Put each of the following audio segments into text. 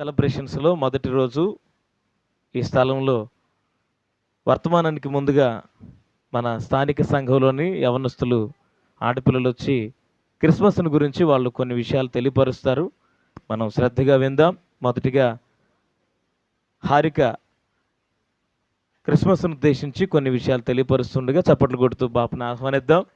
సెలబ్రేషన్స్లో మొదటి రోజు ఈ స్థలంలో వర్తమానానికి ముందుగా మన స్థానిక సంఘంలోని యవనస్తులు ఆడపిల్లలు వచ్చి క్రిస్మస్ను గురించి వాళ్ళు కొన్ని విషయాలు తెలియపరుస్తారు. మనం శ్రద్ధగా విందాం. మొదటిగా హారిక క్రిస్మస్ను ఉద్దేశించి కొన్ని విషయాలు తెలియపరుస్తుండగా చప్పట్లు కొడుతూ బాపను ఆహ్వానిద్దాం.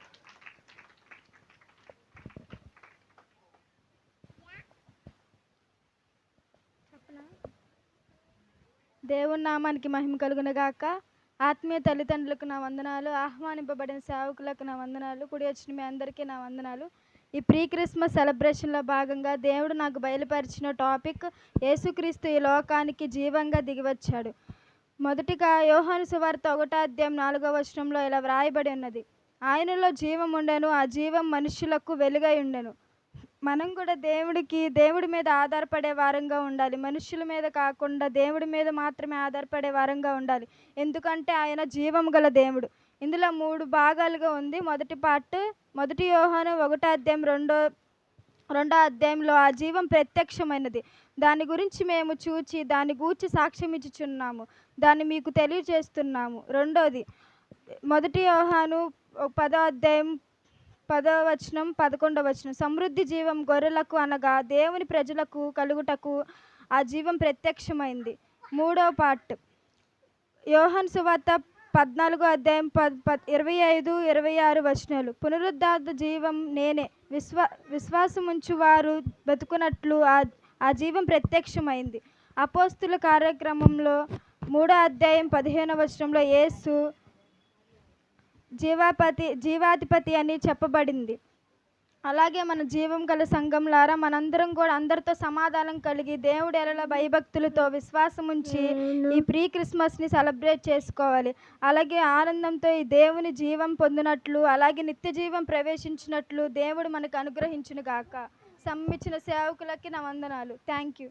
దేవుని నామానికి మహిమ కలుగునగాక ఆత్మీయ తల్లిదండ్రులకు నా వందనాలు. ఆహ్వానింపబడిన సేవకులకు నా వందనాలు. కుడి వచ్చిన మీ అందరికీ నా వందనాలు. ఈ ప్రీ క్రిస్మస్ సెలబ్రేషన్లో భాగంగా దేవుడు నాకు బయలుపరిచిన టాపిక్ యేసుక్రీస్తు ఈ లోకానికి జీవంగా దిగివచ్చాడు మొదటిగా యోహాను సువార్త ఒకటో అధ్యాయం నాలుగో వచనంలో ఇలా వ్రాయబడి ఉన్నది. ఆయనలో జీవం ఉండెను ఆ జీవం మనుషులకు వెలుగై ఉండెను. మనం కూడా దేవుడికి దేవుడి మీద ఆధారపడే వారంగా ఉండాలి. మనుషుల మీద కాకుండా దేవుడి మీద మాత్రమే ఆధారపడే వారంగా ఉండాలి. ఎందుకంటే ఆయన జీవం గల దేవుడు. ఇందులో మూడు భాగాలుగా ఉంది. మొదటి పార్ట్ మొదటి యోహాను ఒకటో అధ్యాయం రెండో రెండో అధ్యాయంలో ఆ జీవం ప్రత్యక్షమైనది. దాని గురించి మేము చూచి దాని గూర్చి సాక్ష్యం ఇచ్చుచున్నాము. దాన్ని మీకు తెలియజేస్తున్నాము. రెండోది మొదటి యోహాను పదో అధ్యాయం పదవ వచనం పదకొండవ వచనం సమృద్ధి జీవం గొర్రెలకు అనగా దేవుని ప్రజలకు కలుగుటకు ఆ జీవం ప్రత్యక్షమైంది. మూడో పార్ట్. యోహన్ సువార్త పద్నాలుగో అధ్యాయం పద్ ఇరవై ఐదు ఇరవై ఆరు వచనాలు. పునరుద్ధార్థ జీవం నేనే. విశ్వా విశ్వాసముంచు వారు బతుకున్నట్లు ఆ ఆ జీవం ప్రత్యక్షమైంది. అపోస్తుల కార్యక్రమంలో మూడో అధ్యాయం పదిహేనవ వచనంలో యేసు జీవాపతి జీవాధిపతి అని చెప్పబడింది. అలాగే మన జీవం గల సంఘంలారా మనందరం కూడా అందరితో సమాధానం కలిగి దేవుడు ఎడల భయభక్తులతో విశ్వాసం ఉంచి ఈ ప్రీ క్రిస్మస్ని సెలబ్రేట్ చేసుకోవాలి. అలాగే ఆనందంతో ఈ దేవుని జీవం పొందినట్లు అలాగే నిత్య జీవం ప్రవేశించినట్లు దేవుడు మనకు అనుగ్రహించును గాక సమ్మిచ్చిన సేవకులకి నా వందనాలు. Thank you